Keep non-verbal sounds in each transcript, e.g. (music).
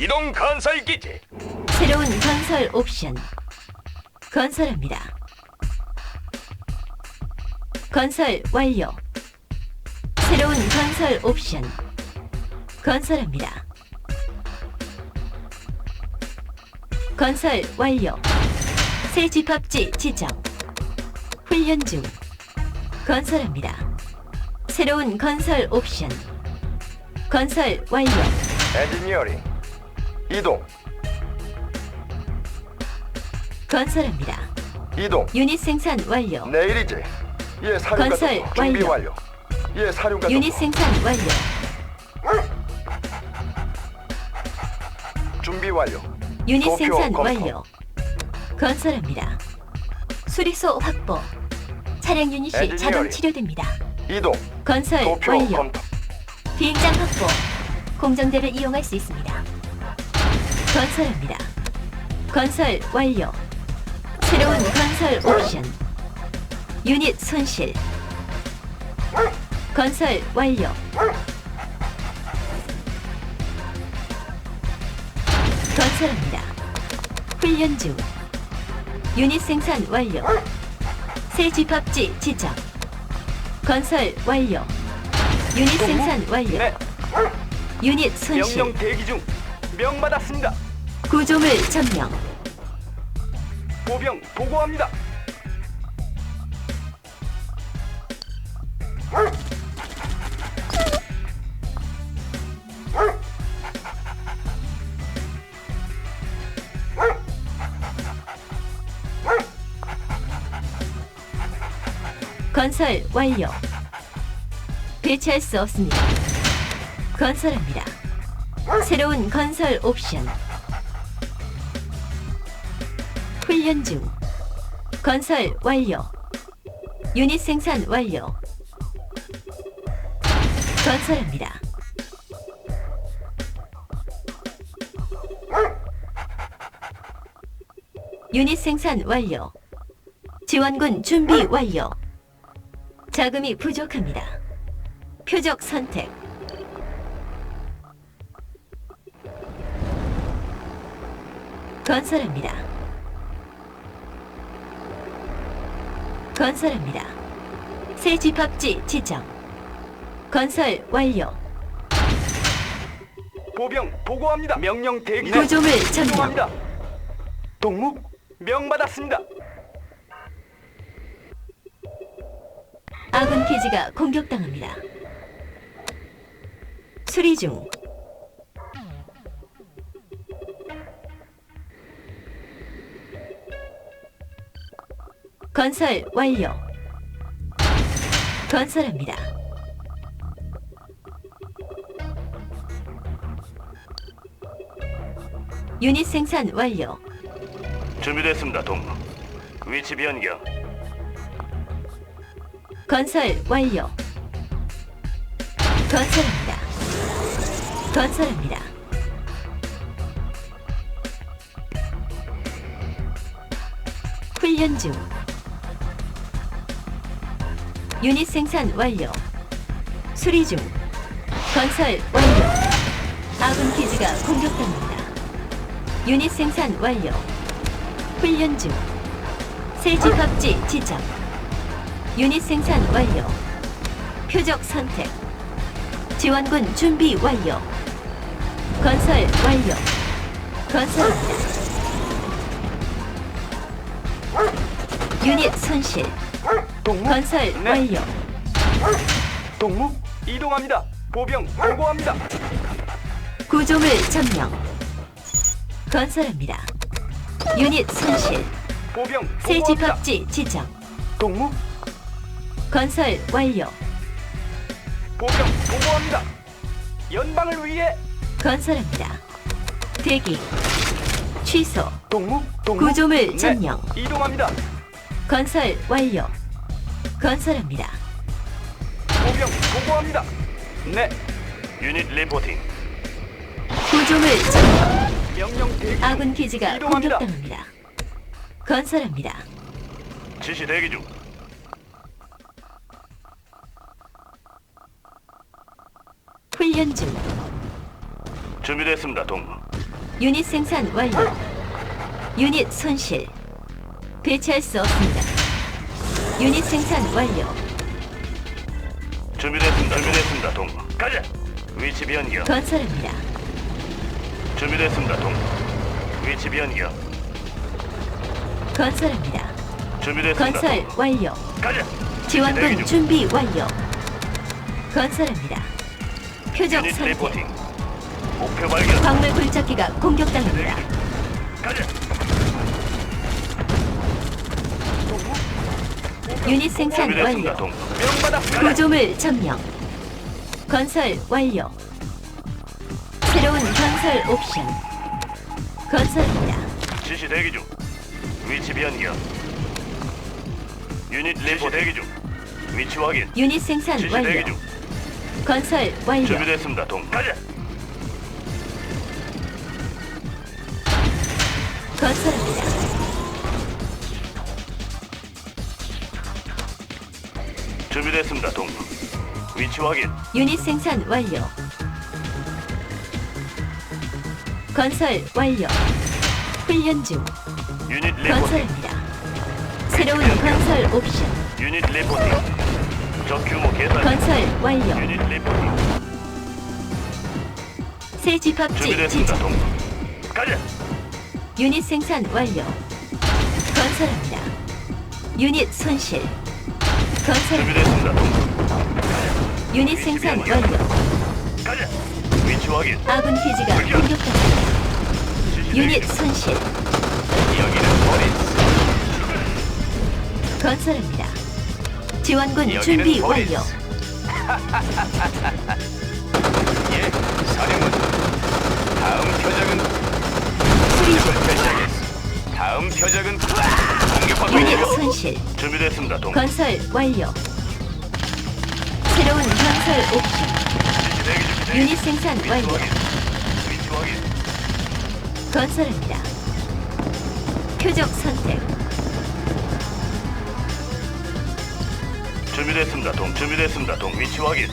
이동 건설 기지. 새로운 건설 옵션. 건설합니다. 건설 완료. 새로운 건설 옵션. 건설합니다. 건설 완료. 새 집합지 지정. 훈련 중. 건설합니다. 새로운 건설 옵션. 건설 완료. 엔지니어링. 이동. 건설합니다. 이동. 유닛 생산 완료. 내일이지. 예, 사령관 건설 준비 완료. 완료. 예, 사령관 유닛 동포 생산 완료. 준비 완료. 유닛 생산 검토. 완료. 건설합니다. 수리소 확보. 차량 유닛이 엔지니어링. 자동 치료됩니다. 이동. 건설 완료. 검토. 비행장 확보. 공정대를 이용할 수 있습니다. 건설합니다. 건설 완료. 새로운 건설 옵션. 유닛 손실. 건설 완료. 건설합니다. 훈련 중. 유닛 생산 완료. 새 집합지 지정. 건설 완료. 유닛 생산 완료. 네. 유닛 손실. 명령 대기 중. 명 받았습니다. 구조물 점령. 보병 보고합니다. 건설 완료. 배치할 수 없습니다. 건설합니다. 새로운 건설 옵션. 훈련 중. 건설 완료. 유닛 생산 완료. 건설합니다. 유닛 생산 완료. 지원군 준비 완료. 자금이 부족합니다. 표적 선택. 건설합니다. 건설합니다. 새 집합지 지정. 건설 완료. 보병 보고합니다. 명령 대기 구조물 점령. 이동합니다. 동무 명 받았습니다. 아군 기지가 공격당합니다. 수리 중. 건설 완료. 건설합니다. 유닛 생산 완료. 준비됐습니다, 동무. 위치 변경. 건설 완료. 건설합니다. 건설합니다. 훈련 중. 유닛 생산 완료. 수리 중. 건설 완료. 아군 기지가 공격당합니다. 유닛 생산 완료. 훈련 중. 새 집합지 지정. 유닛 생산 완료. 표적 선택. 지원군 준비 완료. 건설 완료. 건설합니다. 유닛 손실. 동무 건설 네. 완료. 동무 이동합니다. 보병 보고합니다. 구조물 점령. 건설합니다. 유닛 손실. 보병 새 보고합니다. 집합지 지정. 동무 건설 완료. 보병 보고합니다. 연방을 위해 건설합니다. 대기. 취소. 동무 동무 구조물 네, 점령. 이동합니다. 건설 완료. 건설합니다. 보병 보고합니다. 네, 유닛 리포팅. 구조물 점령. 명령 대기 중. 아군 기지가 이동합니다. 공격당합니다. 건설합니다. 지시 대기 중. 훈련 중. 준비됐습니다, 동무. 유닛 생산 완료. 유닛 손실. 배치할 수 없습니다. 유닛 생산 완료. 준비됐습니다. 준비됐습니다. 동무. 가자. 위치 변경. 건설합니다. 준비됐습니다. 동무. 위치 변경. 건설합니다. 준비됐습니다. 건설 동무. 완료. 가자. 지원군 대기 중. 준비 완료. 건설합니다. 표적 유닛. 리포팅. 목표 발견. 광물 굴착기가 공격당합니다. 가자. 유닛 생산. 완료. 구조물 점령. 건설 완료. 새로운 건설 옵션. 건설입니다. 지시 대기 중. 위치 변경. 유닛 리포 대기 중. 위치 확인. 유닛 생산 지시 완료. 대기 중. 건설 완료. 준비됐습니다. 동. 가자. 건설 준비됐습니다. 동. 위치 확인. 유닛 생산 완료. 건설 완료. 훈련 중. 유닛 리포팅. 건설입니다. 새로운 건설 옵션. 유닛 리포팅. 적 규모 계산. 건설 완료. 유닛 리포팅. 새 집합지 준비됐습니다. 지정. 동. 가자. 유닛 생산 완료. 건설합니다. 유닛 손실. 준비됐습니다. 동. 유닛 생산 완료. 가자. 위치 확인. 아군 기지가. 지시 유닛. 손실. 여기는 버리스. 건설합니다. 지원군 준비. 완료. (laughs) 예, 사령관. 다음 표적은 수리 중. 다음 표적은 공격받고 유닛 손실. 준비됐습니다. 동. 건설 완료. 새로운 건설 옵션. 지시 대기 중. 대기 유닛 중. 생산 위치 완료. 확인. 위치 확인. 건설합니다. 표적 선택. 준비됐습니다. 동. 준비됐습니다. 동. 위치 확인.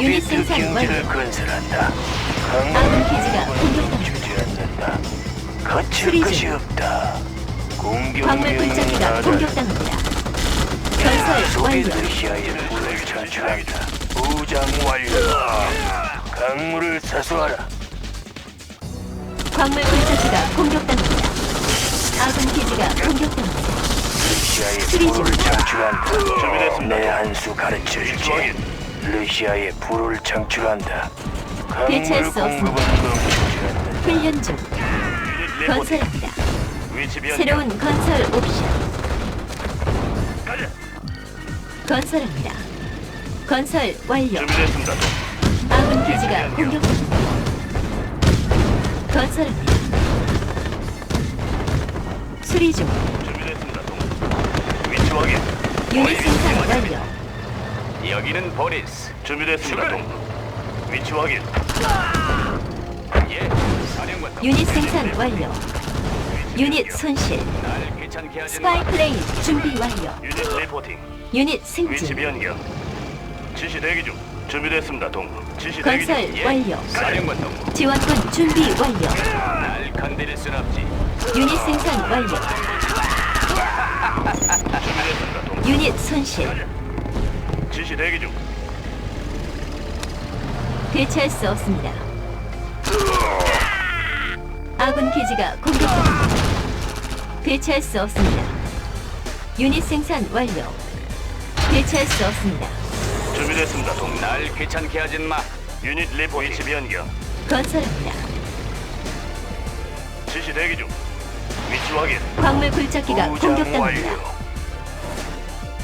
유닛 생산 완료. 건설한다. 아군 기지가 공격당합니다. 주지 않는다. 거칠 수리 것이 중. 없다. 광물 굴착기가 공격당합니다. 건설 완료. 불을 전출한다. 무장 완료. 강물을 사수하라. 광물 굴착기가 공격당합니다. 아군 기지가 공격당합니다. 러시아의. 불을 창출한다. 준비됐습니다. 내 한수 가르쳐 주지. 러시아의 불을 창출한다. 대체할 강물 수 공급은 없습니다. 멈추지 않는다. 훈련 중. 유닛 리포팅. 건설합니다. 위치 변경. 새로운 건설 옵션. 가자. 건설합니다. 건설 완료. 준비됐습니다. 아군 기지가 공격합니다. 건설합니다. 수리 중. 준비됐습니다. 동. 위치 확인. 유닛 생산 완료. 여기는 버리스. 준비됐습니다. 동. 위치 확인. 예, 사령관. 유닛 생산 완료. 유닛. 손실. 날 귀찮게 하지 마. 스파이 플레인 준비 완료. 유닛 리포팅. 유닛 위치 승진. 변경. 지시 대기 중. 준비됐습니다. 동. 지시 대기 중. 건설 예, 완료. 사령관 동무. 지원군 준비 완료. 날 건드릴 순 없지. 유닛 생산 완료. 준비됐습니다. 동. 유닛 손실. 지시 대기 중. 대체할 수 없습니다. 아군 기지가 공격합니다. 대체할 수 없습니다. 유닛 생산 완료. 대체할 수 없습니다. 준비됐습니다. 동. 날 귀찮게 하지 마. 유닛 리포팅. 위치 변경. 건설합니다. 지시 대기 중. 위치 확인. 광물 굴착기가 무장 공격당합니다. 완료.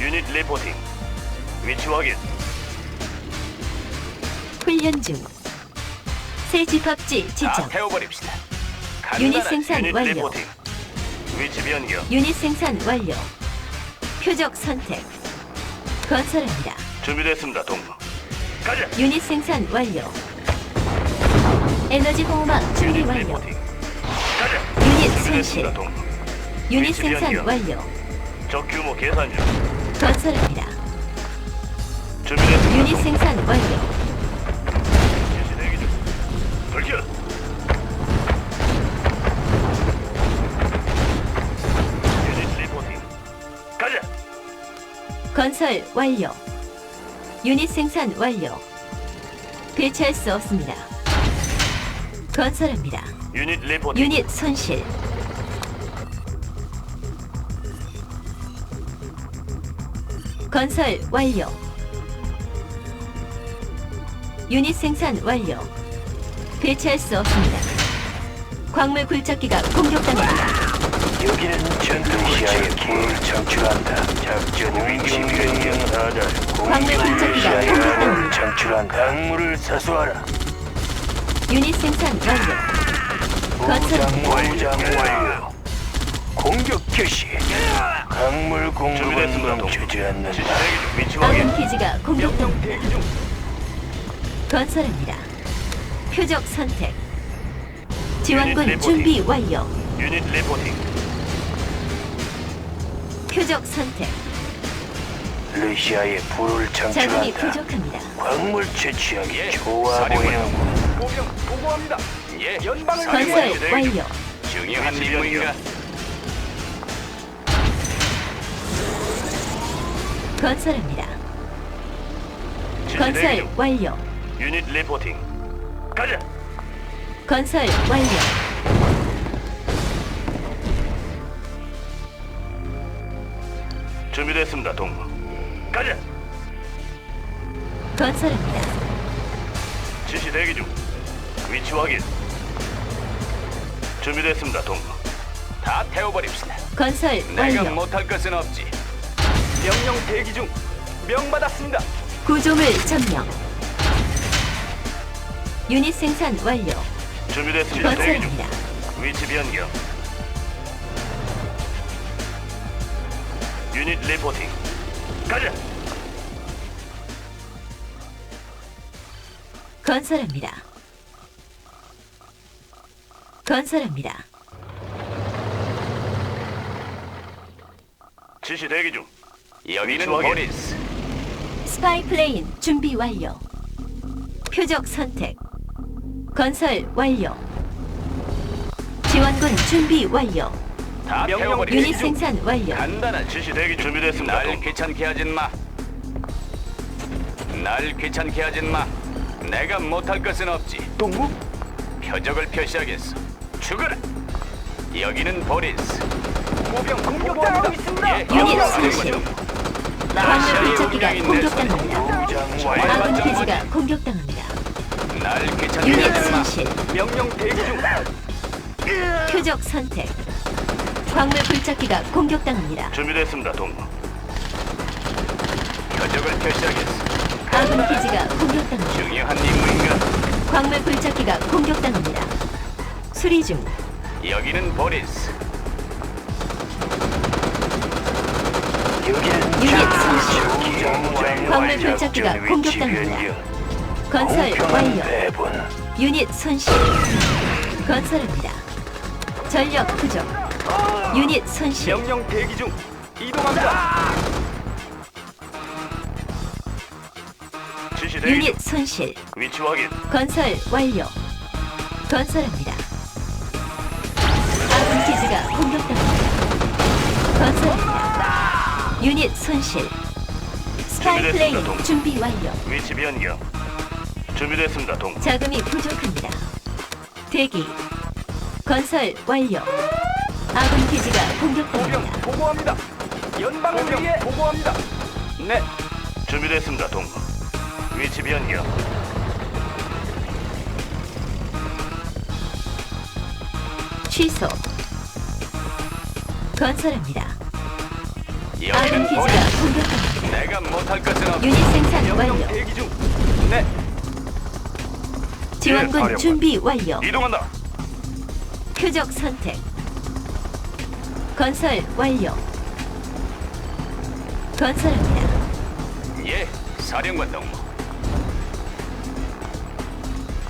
유닛 리포팅. 위치 확인. 훈련 중. 새 집합지 다 지정. 태워버립시다. 유닛 간단하지. 생산 유닛 완료. 리포팅. 위치 변경. 유닛 생산 완료. 표적 선택. 건설합니다. 준비됐습니다. 동. 가자. 유닛 생산 완료. 에너지 호막 준비 유닛 완료. 리포팅. 가자. 유닛 준비됐습니다. 손실. 동. 유닛 위치 생산 변경. 완료. 적 규모 계산 중. 건설합니다. 준비됐습니다. 유닛 동. 생산 완료. 지시 대기 중. 돌격. 건설 완료. 유닛 생산 완료. 배치할 수 없습니다. 건설합니다. 유닛 리포팅. 유닛 손실. 건설 완료. 유닛 생산 완료. 배치할 수 없습니다. 광물 굴착기가 공격당합니다. 여기는 전투 시야에 불을 창출한다. 작전 위치 변경. 광물 시야에 불을 공격당합니다. 창출한다. 강물을 사수하라. 유닛 생산 완료. 건설합니다. 무장 완료. 공격 개시. 강물 공급은 준비됐습니다, 동. 멈추지 않는다. 위치 확인. 아군 기지가 공격당합니다. 대기 중. 건설합니다. 표적 선택. 지원군 준비 완료. 유닛 리포팅. 표적 선택. 러시아에 불을 자금이 창출한다. 부족합니다. 광물 채취하기 예, 좋아 사령관. 보이는 보병 보고합니다. 예, 연방을 건설. 완료. 중요한 임무인가? 건설합니다. 건설 중. 완료. 유닛 리포팅. 가자. 건설 완료. 준비됐습니다, 동무. 가자. 건설합니다. 지시 대기 중. 위치 확인. 준비됐습니다, 동무. 다 태워버립시다. 건설 내가 완료. 못할 것은 없지. 명령 대기 중. 명 받았습니다. 구조물 점령. 유닛 생산 완료. 준비됐습니다. 대기 중. 건설합니다. 위치 변경. 유닛 리포팅. 가자. 건설합니다. 건설합니다. 지시 대기 중. 여기는 확인. 보리스. 스파이 플레인 준비 완료. 표적 선택. 건설 완료. 지원군 준비 완료. 다 명령 태워버립시다. 유닛 생산 완료. 간단한 지시 대기 준비됐습니다. 날. 귀찮게 하진 마. 날 귀찮게 하진 마. 내가 못할 것은 없지. 동무? 표적을 표시하겠어. 죽어라. 여기는 보리스. 보병 공격당하고 있습니다. 예, 유닛. 중. 광물 손에. 공격당합니다. 아군 기지가 공격당합니다. 날 귀찮게 유닛 하진 마. 손실. 명령 대기 중. 표적 선택. 광물 굴착기가 공격당합니다. 준비됐습니다, 동무. 표적을 표시하겠어. 아군 기지가 공격당합니다. 중요한 임무인가? 광물 굴착기가 공격당합니다. 수리 중. 여기는 보리스. 유닛 손실. 광물 위치 공격당합니다. 건설 완료. 배분. 유닛 손실. 건설합니다. 전력 부족. 유닛 손실. 명령 대기 중. 이동합니다. 지시 대기 중. 유닛 손실. 위치 확인. 건설 완료. 건설합니다. 아군 기지가 공격당합니다. 건설합니다. 유닛 손실. 준비됐습니다, 플레인 동. 준비 완료. 위치 변경. 준비됐습니다, 동무. 자금이 부족합니다. 대기. 건설 완료. 아군 기지가 공격당합니다. 보고합니다. 연방을 위해 보고합니다. 네. 준비됐습니다, 동무. 위치 변경. 취소. 건설합니다. 아군 여기는 기지가. 공격당합니다. 내가 못할 것은 없. 유닛 생산 완료. 대기 중. 네. 지원군 사령관. 준비 완료. 이동한다. 표적 선택. 건설 완료. 건설합니다. 예, 사령관 동무.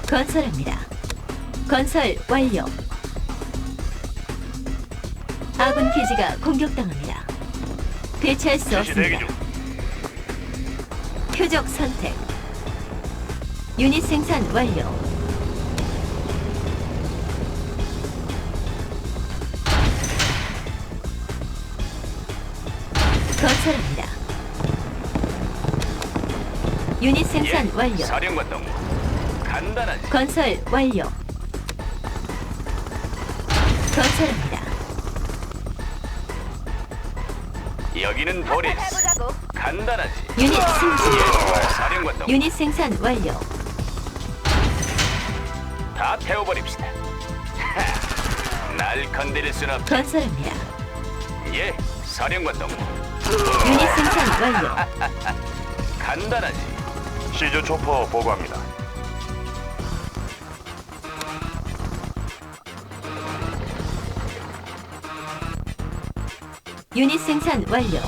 건설합니다. 건설 완료. 아군 기지가 공격당합니다. 대체할 수 지시 대기 없습니다. 중. 표적 선택. 유닛 생산 완료. 유닛 생산 예, 완료. 사령관 동무. 간단하지. 건설 완료. 건설합니다. 여기는 보리스. 간단하지. 유닛 승진. 예, 사령관 동무. 유닛 생산 완료. 다 태워버립시다. 하, (laughs) 날 건드릴 순 없. 건설합니다. 예, 사령관 동무. 유닛 생산 완료. (laughs) 간단하지. 시즈 초퍼 보고합니다. 유닛 생산 완료.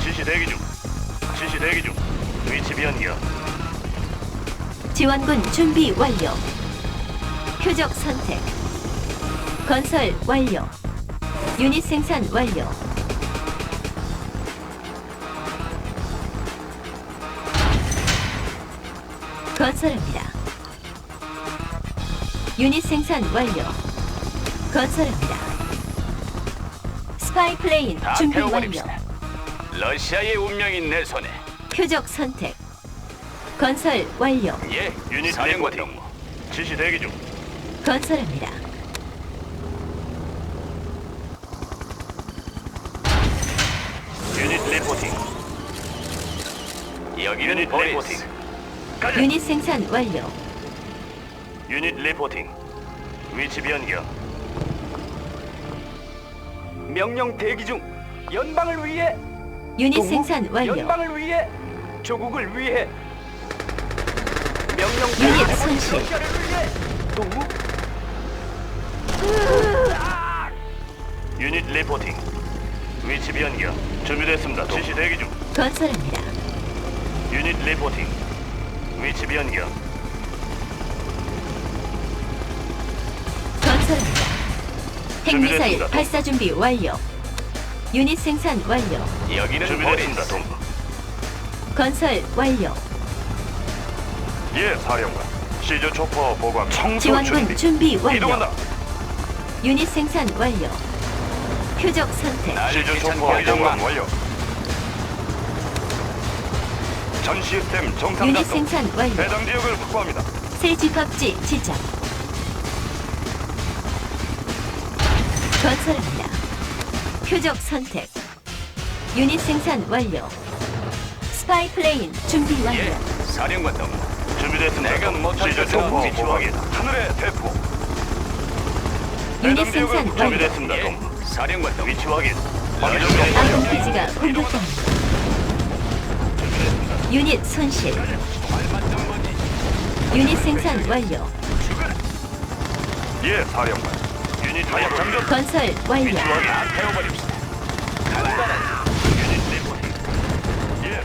지시 대기 중. 지시 대기 중. 위치 변경. 지원군 준비 완료. 표적 선택. 건설 완료. 유닛 생산 완료. 건설합니다. 유닛 생산 완료. 건설합니다. 스파이 플레인 다 준비 완료. 태워버립시다. 러시아의 운명이 내 손에. 표적 선택. 건설 완료. 예, 유닛 사령관. 동무. 지시 대기 중. 건설합니다. 유닛 리포팅. 여기는 유닛. 리포팅. 가자. 유닛 생산 완료. 유닛 리포팅. 위치 변경. 명령 대기 중. 연방을 위해. 유닛 생산 완료. 연방을 위해. 조국을 위해. 명령 유닛 대기 중. 손실. 러시아를 위해. 동무. 유닛 리포팅. 위치 변경. 준비됐습니다. 지시 대기 중. 건설합니다. 유닛 리포팅. 위치 변경. 건설합니다. 핵미사일 준비됐습니다. 발사 준비 완료. 유닛 생산 완료. 여기는 준비됐습니다. 보리스. 동부. 건설 완료. 예, 사령관. 시즈 초퍼 보고합니다. 청소 지원군 준비 완료. 이동한다. 유닛 생산 완료. 표적 선택. 시즈 초퍼 이동관 마. 완료. 전 시스템 정상 유닛 작동. 생산 완료. 해당 지역을 확보합니다. 새 집합지 지정. 건설합니다. 표적 선택. 유닛 생산 완료. 스파이 플레인 준비 완료. 예, 사령관 동무. 준비됐습니다. 내가 못할 시즈 것은 초퍼 없지. 보고합니다. 하늘의 대포. 유닛 생산 완료. 준비됐습니다. 예, 동부. 사령관 동무. 위치 확인. 아군 기지가 공격당합니다. 유닛 손실. 유닛 생산 완료. 예, 사령관. 유닛 장전. 건설 완료. 다 태워버립시다. 유닛. 예.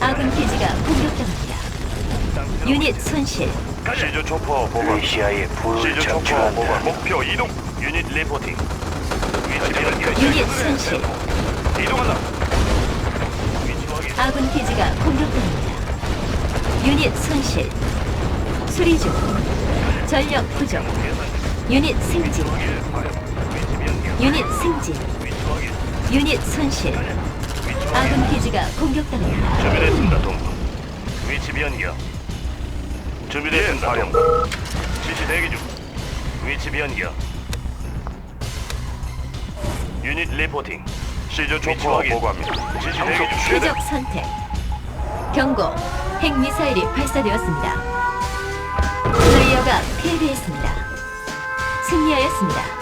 아군 기지가 공격당합니다. 유닛 손실. 시즈 초퍼 보고. 러시아의 불을 시즈 초퍼 보고. 창출한다. 목표 이동. 유닛 리포팅. 위치. 유닛 손실. 이동한다. 아군 기지가 공격당합니다. 유닛 손실. 수리 중. 전력 부족. 유닛 승진. 예. 유닛 승진. 유닛 손실. 아군 기지가 공격당합니다. 준비됐습니다, 동부. 위치 변경. 준비됐습니다, 사령관. 지시 대기 중. 위치 변경. 유닛 리포팅. 시즈 초퍼 보고합니다. 지시 대기 중. 표적 선택. 경고. 핵 미사일이 발사되었습니다. 플레이어가 패배했습니다. 승리하였습니다.